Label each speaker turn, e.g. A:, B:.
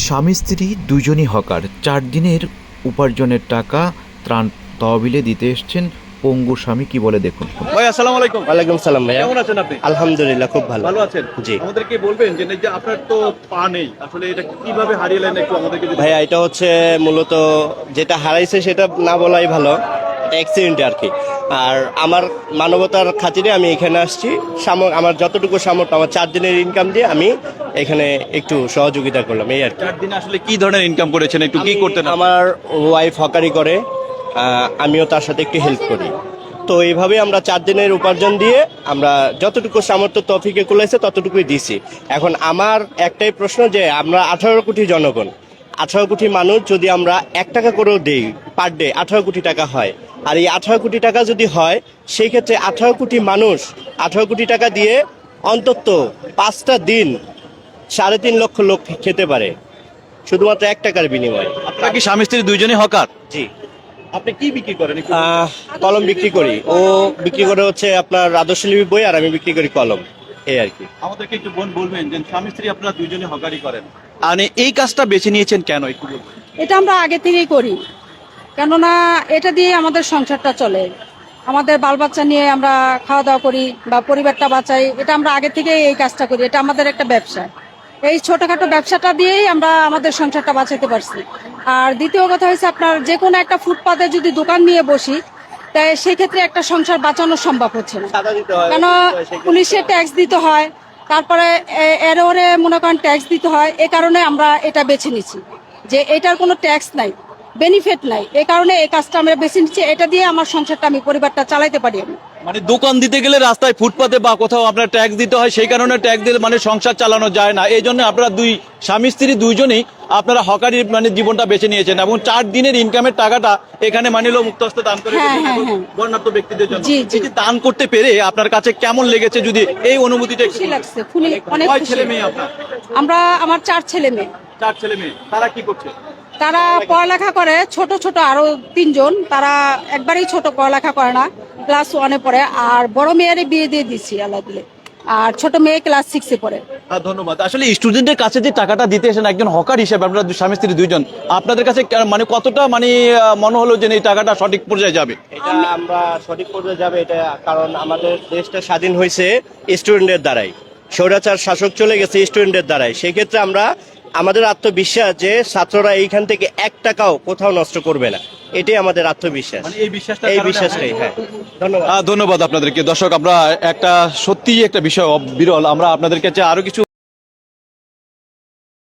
A: স্বামী স্ত্রী দুজনই হকার। চার দিনের উপার্জনের টাকা ত্রাণ তহবিলে দিতে এসছেন পঙ্গু স্বামী কি বলে দেখুন।
B: ভাই আসসালামু আলাইকুম।
C: ওয়ালাইকুম সালাম ভাইয়া।
B: কেমন আছেন আপনি?
C: আলহামদুলিল্লাহ খুব ভালো।
B: ভালো আছেন?
C: জি।
B: আমাদেরকে বলবেন যে যে আপনার তো পা নেই আসলে এটা কীভাবে হারিয়েলেন একটু আমাদেরকে
C: ভাইয়া এটা হচ্ছে মূলত যেটা হারাইছে সেটা না বলাই ভালো অ্যাক্সিডেন্ট আর কি। আর আমার মানবতার খাতিরে আমি এখানে আসছি। সাম- আমার যতটুকু সামর্থ্য আমার চার দিনের ইনকাম দিয়ে আমি এখানে একটু সহযোগিতা করলাম এই আর
B: চার দিনে আসলে কি ধরনের ইনকাম করেছেন? একটু কি করতেন
C: আমার ওয়াইফ হকারি করে আমিও তার সাথে একটু হেল্প করি। তো এইভাবে আমরা চার দিনের উপার্জন দিয়ে আমরা যতটুকু সামর্থ্য তফিকে কুলাইছে ততটুকুই দিছি। এখন আমার একটাই প্রশ্ন যে আমরা আঠারো কোটি জনগণ আঠারো কোটি মানুষ যদি আমরা এক টাকা করেও দিই পার ডে আঠারো কোটি টাকা হয়। আর এই আঠারো কোটি টাকা যদি হয় সেই ক্ষেত্রে আঠারো কোটি মানুষ আঠারো কোটি টাকা দিয়ে অন্তত পাঁচটা দিন সাড়ে তিন লক্ষ লোক খেতে পারে। শুধুমাত্র এক টাকার বিনিময়ে।
B: আপনারা কি স্বামী স্ত্রী দুইজনই হকার?
C: জি।
B: আপনি কি বিক্রি করেন
C: কলম বিক্রি করি। ও বিক্রি করে হচ্ছে আপনার রাজস্বলিপি বই আর আমি বিক্রি করি কলম। এই আর কি।
B: আমাদেরকে একটু বোন বলবেন যে স্বামী স্ত্রী আপনারা দুইজনই হকারি করেন। আর এই কাজটা বেছে নিয়েছেন কেন একটু বলবেন
D: এটা আমরা আগে থেকেই করি। কেননা এটা দিয়ে আমাদের সংসারটা চলে। আমাদের বাল বাচ্চা নিয়ে আমরা খাওয়া দাওয়া করি বা পরিবারটা বাঁচাই এটা আমরা আগে থেকেই এই কাজটা করি। এটা আমাদের একটা ব্যবসা। এই ছোটখাটো ব্যবসাটা দিয়েই আমরা আমাদের সংসারটা বাঁচাতে পারছি। আর দ্বিতীয় কথা হচ্ছে আপনার যে কোনো একটা ফুটপাতে যদি দোকান নিয়ে বসি তাই সেক্ষেত্রে একটা সংসার বাঁচানো সম্ভব হচ্ছে না। কেন পুলিশে ট্যাক্স দিতে হয় তারপরে এরওরে এর ওরে মনে করেন ট্যাক্স দিতে হয়। এ কারণে আমরা এটা বেছে নিছি যে এটার কোনো ট্যাক্স নাই। বেনিফিট নাই। এই কারণে এই কাজটা আমরা বেছে নিচ্ছি। এটা দিয়ে আমার সংসারটা আমি পরিবারটা চালাইতে পারি আমি।
B: মানে দোকান দিতে গেলে রাস্তায় ফুটপাতে বা কোথাও আপনার ট্যাক্স দিতে হয় সেই কারণে ট্যাক্স দিলে মানে সংসার চালানো যায় না। এই জন্য আপনারা দুই স্বামী স্ত্রী দুইজনেই আপনারা হকারি মানে জীবনটা বেছে নিয়েছেন এবং চার দিনের ইনকামের টাকাটা এখানে মানিল মুক্তস্ত দান করে
D: হ্যাঁ, হ্যাঁ, হ্যাঁ।
B: বর্ণাঢ্য ব্যক্তিদের জন্য। দান করতে পেরে আপনার কাছে কেমন লেগেছে যদি এই অনুভূতিটা একটু
D: খুশি লাগছে অনেক খুশি
B: ছেলে মেয়ে আপনার?
D: আমরা আমার চার ছেলে মেয়ে।
B: চার ছেলে মেয়ে। তারা কি করছে?
D: তারা পড়ালেখা করে ছোট ছোট আরও তিনজন। তারা একবারেই ছোট পড়ালেখা করে না। ক্লাস ওয়ানে পড়ে আর বড় মেয়ের বিয়ে দিয়ে দিচ্ছি আল্লাহ দিলে। আর ছোট মেয়ে ক্লাস সিক্সে পড়ে।
B: ধন্যবাদ। আসলে স্টুডেন্টের কাছে যে টাকাটা দিতে এসেন একজন হকার হিসেবে আপনারা দু- স্বামী স্ত্রী দুইজন আপনাদের কাছে মানে কতটা মানে মনে হলো যে এই টাকাটা সঠিক পর্যায়ে যাবে?
C: এটা আমরা সঠিক পর্যায়ে যাবে এটা কারণ আমাদের দেশটা স্বাধীন হয়েছে স্টুডেন্টের দ্বারাই। স্বৈরাচার শাসক চলে গেছে স্টুডেন্টের দ্বারাই। সেক্ষেত্রে আমরা আমাদের আত্মবিশ্বাস যে ছাত্ররা এইখান থেকে এক টাকাও কোথাও নষ্ট করবে না। এটাই আমাদের আত্মবিশ্বাস।
B: মানে এই বিশ্বাসটা
C: এই বিশ্বাসটাই হ্যাঁ। ধন্যবাদ।
B: ধন্যবাদ আপনাদেরকে। দর্শক আমরা একটা সত্যিই একটা বিষয় বিরল আমরা আপনাদেরকে কাছে আরও কিছু